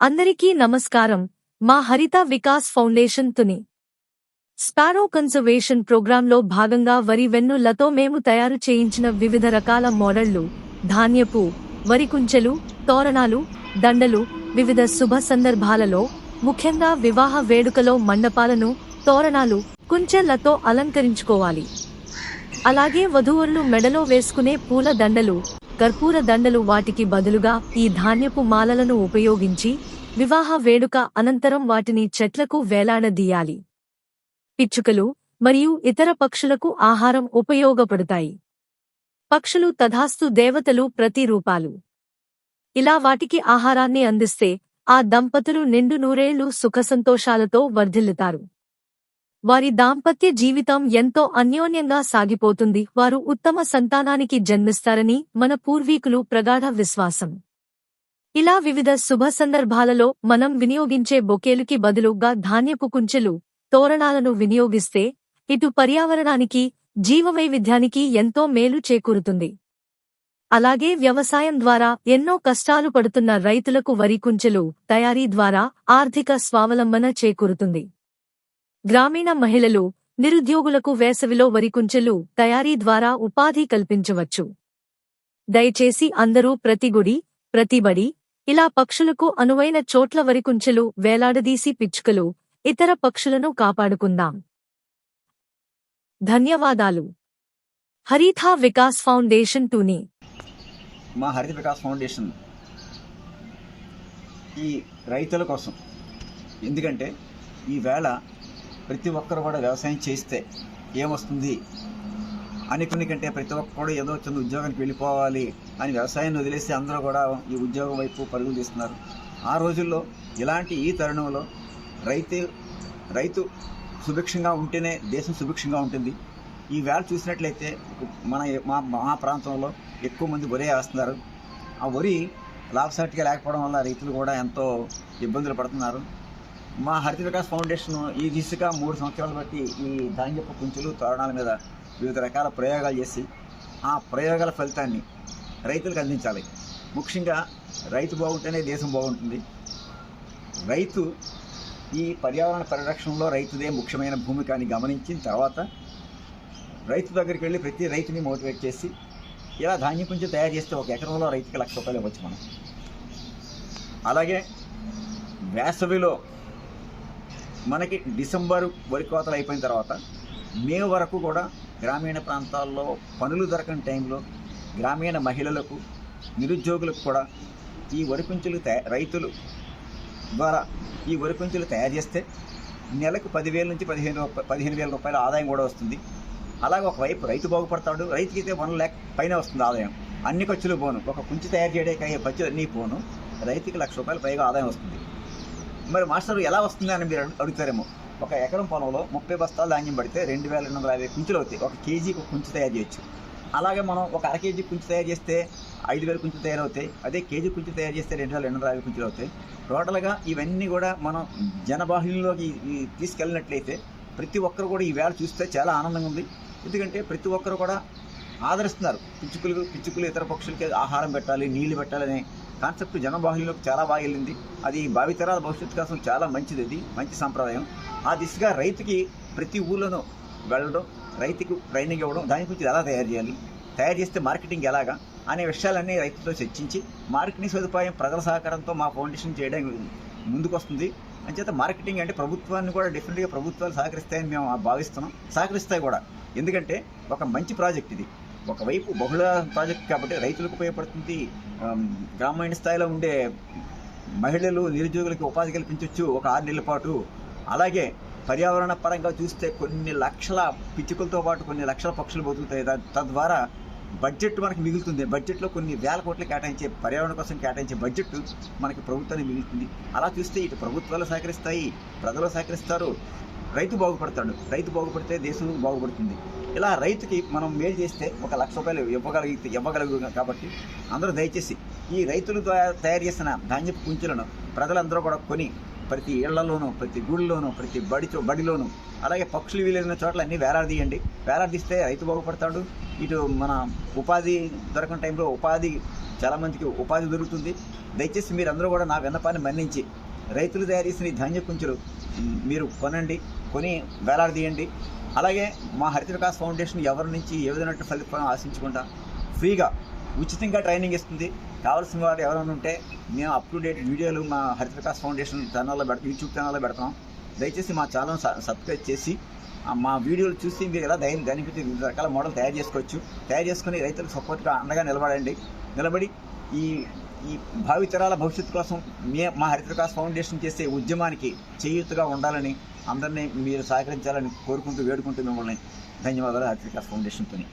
అందరికీ నమస్కారం. మా Haritha Vikas foundation Tuni. Sparrow conservation ప్రోగ్రాంలో భాగంగా వరి వెన్నులతో మేము తయారు చేయించిన వివిధ రకాల మోడళ్ళు ధాన్యపు వరి కుంచెలు తోరణాలు దండలు వివిధ శుభ సందర్భాలలో ముఖ్యంగా వివాహ వేడుకలో మండపాలను తోరణాలు కుంచెలతో అలంకరించుకోవాలి. అలాగే వధూవరులు మెడలో వేసుకునే పూల దండలు కర్పూర దండలు వాటికి బదులుగా ఈ ధాన్యపు మాలలను ఉపయోగించి వివాహ వేడుక అనంతరం వాటిని చెట్లకు వేలాడదీయాలి. పిచ్చుకలు మరియు ఇతర పక్షులకు ఆహారం ఉపయోగపడతాయి. పక్షులు తథాస్తు దేవతలు ప్రతిరూపాలు ఇలా వాటికి ఆహారాన్ని అందిస్తే ఆ దంపతులు నిండు నూరేళ్ళు సుఖసంతోషాలతో వర్ధిల్లుతారు. వారి దాంపత్య జీవితం ఎంతో అన్యోన్యంగా సాగిపోతుంది. వారు ఉత్తమ సంతానానికి జన్మిస్తారని మన పూర్వీకులు ప్రగాఢ విశ్వాసం. ఇలా వివిధ శుభ సందర్భాలలో మనం వినియోగించే బొకేలుకి బదులుగా ధాన్యపు కుంచెలు తోరణాలను వినియోగిస్తే ఇటు పర్యావరణానికి జీవవైవిధ్యానికి ఎంతో మేలు చేకూరుతుంది. అలాగే వ్యవసాయం ద్వారా ఎన్నో కష్టాలు పడుతున్న రైతులకు వరి కుంచెలు తయారీ ద్వారా ఆర్థిక స్వావలంబన చేకూరుతుంది. గ్రామీణ మహిళలు నిరుద్యోగులకు వేసవిలో వరికుంచెలు తయారీ ద్వారా ఉపాధి కల్పించవచ్చు. దయచేసి అందరూ ప్రతి గుడి ప్రతి బడి ఇలా పక్షులకు అనువైన చోట్ల వరికుంచెలు వేలాడదీసి పిచ్చుకలు ఇతర పక్షులను కాపాడుకుందాం. ధన్యవాదాలు. హరిథా వికాస్ ఫౌండేషన్ టూని. మా హరిత వికాస్ ఫౌండేషన్ ఈ రైతుల కోసం. ఎందుకంటే ఈవేళ ప్రతి ఒక్కరు కూడా వ్యవసాయం చేస్తే ఏమొస్తుంది? అనుకుని కంటే ప్రతి ఒక్కరు ఏదో చిన్న ఉద్యోగానికి వెళ్ళిపోవాలి అని వ్యవసాయాన్ని వదిలేసి అందరూ కూడా ఈ ఉద్యోగం వైపు పరుగులు తీస్తున్నారు. ఆ రోజుల్లో ఇలాంటి ఈ తరుణంలో రైతు రైతు సుభిక్షంగా ఉంటేనే దేశం సుభిక్షంగా ఉంటుంది. ఈ వేళ చూసినట్లయితే మన మా మా ప్రాంతంలో ఎక్కువ మంది వరి వేస్తున్నారు. ఆ వరి లాభసాటిగా లేకపోవడం వల్ల రైతులు కూడా ఎంతో ఇబ్బందులు పడుతున్నారు. మా హరిత వికాస్ ఫౌండేషన్ ఈ దిశగా మూడు సంవత్సరాలు బట్టి ఈ ధాన్యపు కుంచులు తోరణాల మీద వివిధ రకాల ప్రయోగాలు చేసి ఆ ప్రయోగాల ఫలితాన్ని రైతులకు అందించాలి. ముఖ్యంగా రైతు బాగుంటేనే దేశం బాగుంటుంది. రైతు ఈ పర్యావరణ పరిరక్షణలో రైతుదే ముఖ్యమైన భూమిక అని గమనించిన తర్వాత రైతు దగ్గరికి వెళ్ళి ప్రతి రైతుని మోటివేట్ చేసి ఇలా ధాన్యం కొంచెం తయారు చేస్తే ఒక ఎకరంలో రైతుకి లక్ష రూపాయలు ఇవ్వచ్చు మనం. అలాగే వేసవిలో మనకి డిసెంబర్ వరి కోతలు అయిపోయిన తర్వాత మే వరకు కూడా గ్రామీణ ప్రాంతాల్లో పనులు దొరకని టైంలో గ్రామీణ మహిళలకు నిరుద్యోగులకు కూడా ఈ వరి కుంచులు తయా రైతులు ద్వారా ఈ వరి కుంచులు తయారు చేస్తే నెలకు పదివేల నుంచి పదిహేను పదిహేను వేల రూపాయల ఆదాయం కూడా వస్తుంది. అలాగే ఒకవైపు రైతు బాగుపడతాడు రైతుకి అయితే వన్ ల్యాక్ పైన వస్తుంది ఆదాయం. అన్ని ఖర్చులు పోను. ఒక కుంచి తయారు చేయడానికి అయ్యే ఖర్చులు అన్నీ పోను. రైతుకి లక్ష రూపాయలు పైగా ఆదాయం వస్తుంది. మరి మాస్టర్ ఎలా వస్తుంది అని మీరు అడుగుతారేమో. ఒక ఎకరం పొలంలో ముప్పై బస్తాలు ధాన్యం పడితే రెండు వేల రెండు వందల యాభై కుంచులు అవుతాయి. ఒక కేజీకి ఒక తయారు చేయొచ్చు. అలాగే మనం ఒక అర కేజీ కుంచు తయారు చేస్తే ఐదు వేల కుంచులు తయారవుతాయి అదే కేజీ కుంచు తయారు చేస్తే రెండు వేల రెండు వందల యాభై కుంచులు అవుతాయి. టోటల్గా ఇవన్నీ కూడా మనం జనబాహుల్యంలోకి తీసుకెళ్ళినట్లయితే ప్రతి ఒక్కరు కూడా ఈ వేళ చూస్తే చాలా ఆనందంగా ఉంది. ఎందుకంటే ప్రతి ఒక్కరు కూడా ఆదరిస్తున్నారు. పిచ్చుకలు పిచ్చుకలు ఇతర పక్షులకి ఆహారం పెట్టాలి నీళ్ళు పెట్టాలని కాన్సెప్ట్ జనబాహుల్యంలోకి చాలా బాగా వెళ్ళింది. అది భావితరాల భవిష్యత్తు కోసం చాలా మంచిది అది మంచి సంప్రదాయం. ఆ దిశగా రైతుకి ప్రతి ఊళ్ళోనూ వెళ్ళడం రైతుకు ట్రైనింగ్ ఇవ్వడం దాని గురించి ఎలా తయారు చేయాలి తయారు చేస్తే మార్కెటింగ్ ఎలాగా అనే విషయాలన్నీ రైతులతో చర్చించి మార్కెటింగ్ సదుపాయం ప్రజల సహకారంతో మా ఫౌండేషన్ చేయడానికి ముందుకొస్తుంది. అంచేత మార్కెటింగ్ అంటే ప్రభుత్వాన్ని కూడా డెఫినెట్గా ప్రభుత్వాలు సహకరిస్తాయని మేము భావిస్తున్నాం. సహకరిస్తాయి కూడా. ఎందుకంటే ఒక మంచి ప్రాజెక్ట్ ఇది. ఒకవైపు బహుళ ప్రాజెక్ట్ కాబట్టి రైతులకు ఉపయోగపడుతుంది గ్రామీణ స్థాయిలో ఉండే మహిళలు నిరుద్యోగులకు ఉపాధి కల్పించవచ్చు ఒక ఆరు నెలల పాటు. అలాగే పర్యావరణ పరంగా చూస్తే కొన్ని లక్షల పిచ్చుకలతో పాటు కొన్ని లక్షల పక్షులు బతుకుతాయి. తద్వారా బడ్జెట్ మనకి మిగులుతుంది. బడ్జెట్లో కొన్ని వేల కోట్లు కేటాయించే పర్యావరణ కోసం కేటాయించే బడ్జెట్ మనకి ప్రభుత్వానికి మిగులుతుంది. అలా చూస్తే ఇటు ప్రభుత్వాలు సహకరిస్తాయి ప్రజలు సహకరిస్తారు. రైతు బాగుపడతాడు. రైతు బాగుపడితే దేశం బాగుపడుతుంది. ఇలా రైతుకి మనం మేలు చేస్తే ఒక లక్ష రూపాయలు ఇవ్వగలిగితే ఇవ్వగలుగు కాబట్టి అందరూ దయచేసి ఈ రైతులు తయారు చేసిన ధాన్యపు కుంచులను ప్రజలందరూ కూడా కొని ప్రతి ఇళ్ళలోనూ ప్రతి గుడిలోనూ ప్రతి బడిచో బడిలోనూ అలాగే పక్షులు వీలైన చోట్ల అన్నీ వేలాడదీయండి వేలాడదీస్తే రైతు బాగుపడతాడు. ఇటు మన ఉపాధి దొరకని టైంలో ఉపాధి చాలామందికి ఉపాధి దొరుకుతుంది. దయచేసి మీరందరూ కూడా నా విన్నపాన్ని మన్నించి రైతులు తయారు చేసిన ధాన్య కుంచులు మీరు కొనండి. కొని వేలాడదీయండి అలాగే మా హరిత వికాస్ ఫౌండేషన్ ఎవరి నుంచి ఏ విధమైన ఫలితం ఆశించకుండా ఫ్రీగా ఉచితంగా ట్రైనింగ్ ఇస్తుంది. కావాల్సిన వారు ఎవరైనా ఉంటే మేము అప్ టు డేట్ వీడియోలు మా హరిత వికాస్ ఫౌండేషన్ ఛానల్లో పెడతాం యూట్యూబ్ ఛానల్లో పెడతాం. దయచేసి మా ఛానల్ సబ్స్క్రైబ్ చేసి మా వీడియోలు చూసి మీరు ఎలా ధైర్యం దానికి వివిధ రకాల మోడల్ తయారు చేసుకోవచ్చు. తయారు చేసుకుని రైతులకు సపోర్ట్గా అండగా నిలబడండి. నిలబడి ఈ ఈ భావితరాల భవిష్యత్తు కోసం మే మా హరిత వికాస్ ఫౌండేషన్ చేసే ఉద్యమానికి చేయూతగా ఉండాలని అందరినీ మీరు సహకరించాలని కోరుకుంటూ వేడుకుంటూ మిమ్మల్ని ధన్యవాదాలు హరిత ఫౌండేషన్తో ఫౌండేషన్తోని